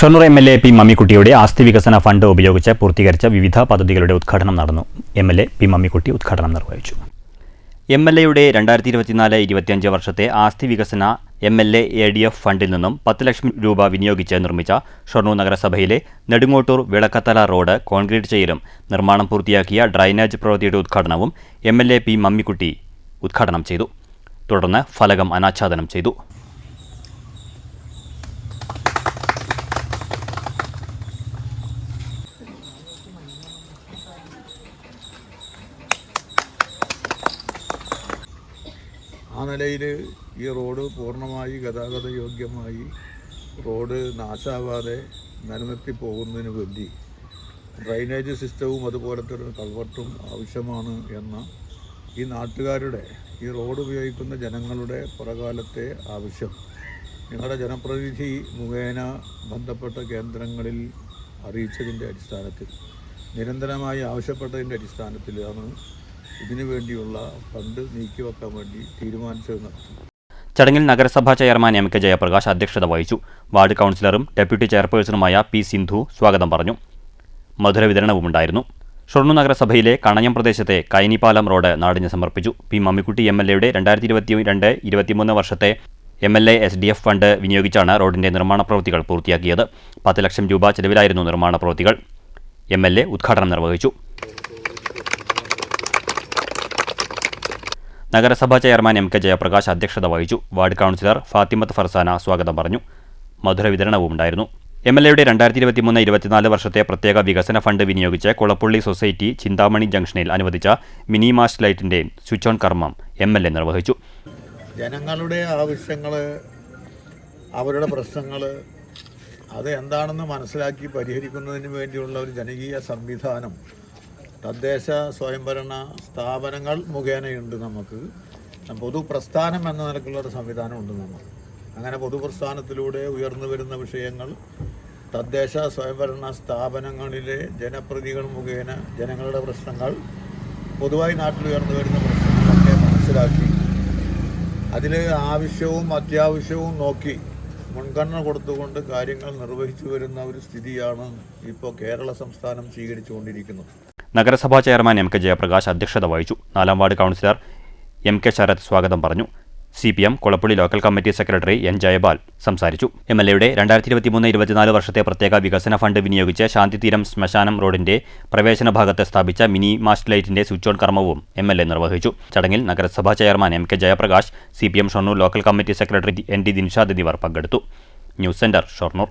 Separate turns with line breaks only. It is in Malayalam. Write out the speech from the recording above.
Shoranur M L A P മമ്മിക്കുട്ടിയുടെ ആസ്തി വികസന ഫണ്ട് ഉപയോഗിച്ച് പൂർത്തീകരിച്ച വിവിധ പദ്ധതികളുടെ ഉദ്ഘാടനം നടന്നു. M L A P Mammikutty ഉദ്ഘാടനം നിർവഹിച്ചു. എം എൽ എയുടെ രണ്ടായിരത്തി ഇരുപത്തിനാല് ഇരുപത്തിയഞ്ച് വർഷത്തെ ആസ്തി വികസന M L A A D F ഫണ്ടിൽ നിന്നും പത്ത് ലക്ഷം രൂപ വിനിയോഗിച്ച് നിർമ്മിച്ച ഷൊർണൂർ നഗരസഭയിലെ നെടുങ്ങോട്ടൂർ വിളക്കത്തല റോഡ് കോൺക്രീറ്റ് ചെയ്യലും നിർമ്മാണം പൂർത്തിയാക്കിയ ഡ്രൈനേജ് പ്രവൃത്തിയുടെ ഉദ്ഘാടനവും M L A P Mammikutty ഉദ്ഘാടനം ചെയ്തു. തുടർന്ന് ഫലകം അനാച്ഛാദനം ചെയ്തു.
ആ നിലയിൽ ഈ റോഡ് പൂർണമായി ഗതാഗത യോഗ്യമായി റോഡ് നാശാവാതെ നിലനിർത്തി പോകുന്നതിന് വേണ്ടി ഡ്രൈനേജ് സിസ്റ്റവും അതുപോലെ തന്നെ കൾവർട്ടും ആവശ്യമാണ് എന്ന ഈ നാട്ടുകാരുടെ ഈ റോഡ് ഉപയോഗിക്കുന്ന ജനങ്ങളുടെ പുറകാലത്തെ ആവശ്യം. നിങ്ങളുടെ ജനപ്രതിനിധി മുഖേന ബന്ധപ്പെട്ട കേന്ദ്രങ്ങളിൽ അറിയിച്ചതിന്റെ അടിസ്ഥാനത്തിൽ നിരന്തരമായി ആവശ്യപ്പെട്ടതിന്റെ അടിസ്ഥാനത്തിലാണ് ഇതിനു വേണ്ടിയുള്ള ഫണ്ട് നീക്കിവെക്കാൻ വേണ്ടി തീരുമാനിച്ചത്
ചടങ്ങിൽ നഗരസഭാ ചെയർമാൻ എം കെ ജയപ്രകാശ് അധ്യക്ഷത വഹിച്ചു. വാർഡ് കൗൺസിലറും ഡെപ്യൂട്ടി ചെയർപേഴ്സണുമായ പി സിന്ധു സ്വാഗതം പറഞ്ഞു. മധുര വിതരണവും ഉണ്ടായിരുന്നു. ഷൊർണൂർ നഗരസഭയിലെ കണയം പ്രദേശത്തെ കൈനിപ്പാലം റോഡ് നാടിന് സമർപ്പിച്ചു. പി മമ്മിക്കുട്ടി എം എൽ എയുടെ രണ്ടായിരത്തി ഇരുപത്തി രണ്ട് ഇരുപത്തിമൂന്ന് വർഷത്തെ M L A S D F fund വിനിയോഗിച്ചാണ് റോഡിന്റെ നിർമ്മാണ പ്രവൃത്തികൾ പൂർത്തിയാക്കിയത്. പത്ത് ലക്ഷം രൂപ ചെലവിലായിരുന്നു നിർമ്മാണ പ്രവൃത്തികൾ. എം എൽ എ ഉദ്ഘാടനം നിർവഹിച്ചു. നഗരസഭാ ചെയർമാൻ എം കെ ജയപ്രകാശ് അധ്യക്ഷത വഹിച്ചു. വാർഡ് കൗൺസിലർ ഫാത്തിമത്ത് ഫർസാന സ്വാഗതം പറഞ്ഞു. മധുര വിതരണവും ഉണ്ടായിരുന്നു എം എൽ എയുടെ രണ്ടായിരത്തി ഇരുപത്തിമൂന്ന് ഇരുപത്തിനാല് വർഷത്തെ പ്രത്യേക വികസന ഫണ്ട് വിനിയോഗിച്ച് കുളപ്പള്ളി സൊസൈറ്റി ചിന്താമണി ജംഗ്ഷനിൽ അനുവദിച്ച മിനി മാസ്റ്റ് ലൈറ്റിന്റെ സ്വിച്ച് ഓൺ കർമ്മം എം എൽ എ നിർവഹിച്ചു.
ജനങ്ങളുടെ ആവശ്യങ്ങൾ അവരുടെ പ്രശ്നങ്ങൾ അത് എന്താണെന്ന് മനസ്സിലാക്കി പരിഹരിക്കുന്നതിന് വേണ്ടിയുള്ള ഒരു ജനകീയ സംവിധാനം തദ്ദേശ സ്വയംഭരണ സ്ഥാപനങ്ങൾ മുഖേനയുണ്ട് നമുക്ക്. പൊതുപ്രസ്ഥാനം എന്ന നിലക്കുള്ള ഒരു സംവിധാനമുണ്ട് നമുക്ക്. അങ്ങനെ പൊതുപ്രസ്ഥാനത്തിലൂടെ ഉയർന്നു വരുന്ന വിഷയങ്ങൾ തദ്ദേശ സ്വയംഭരണ സ്ഥാപനങ്ങളിലെ ജനപ്രതികൾ മുഖേന ജനങ്ങളുടെ പ്രശ്നങ്ങൾ പൊതുവായി നാട്ടിൽ ഉയർന്നു വരുന്ന പ്രശ്നങ്ങളൊക്കെ മനസ്സിലാക്കി അതിൽ ആവശ്യവും അത്യാവശ്യവും നോക്കി മുൻഗണന കൊടുത്തുകൊണ്ട് കാര്യങ്ങൾ നിർവഹിച്ചു വരുന്ന ഒരു സ്ഥിതിയാണ് ഇപ്പോൾ കേരള സംസ്ഥാനം സ്വീകരിച്ചുകൊണ്ടിരിക്കുന്നത്.
നഗരസഭാ ചെയർമാൻ എം കെ ജയപ്രകാശ് അധ്യക്ഷത വഹിച്ചു. നാലാം ward councillor M K Sarath സ്വാഗതം പറഞ്ഞു. C P M Kulappully local committee secretary N Jayapal സംസാരിച്ചു. എം എൽ എയുടെ രണ്ടായിരത്തി ഇരുപത്തിമൂന്ന് ഇരുപത്തിനാല് വർഷത്തെ പ്രത്യേക വികസന ഫണ്ട് വിനിയോഗിച്ച് ശാന്തിതീരം ശ്മശാനം റോഡിന്റെ പ്രവേശന ഭാഗത്ത് സ്ഥാപിച്ച മിനി മാസ്റ്റ് ലൈറ്റിന്റെ സ്വിച്ച് ഓൺ കർമ്മവും എം എൽ എ നിർവഹിച്ചു. ചടങ്ങിൽ നഗരസഭാ chairman M K Jayaprakash C P M Shoranur local committee secretary N D Dinshad എന്നിവർ പങ്കെടുത്തു. News centre Shoranur.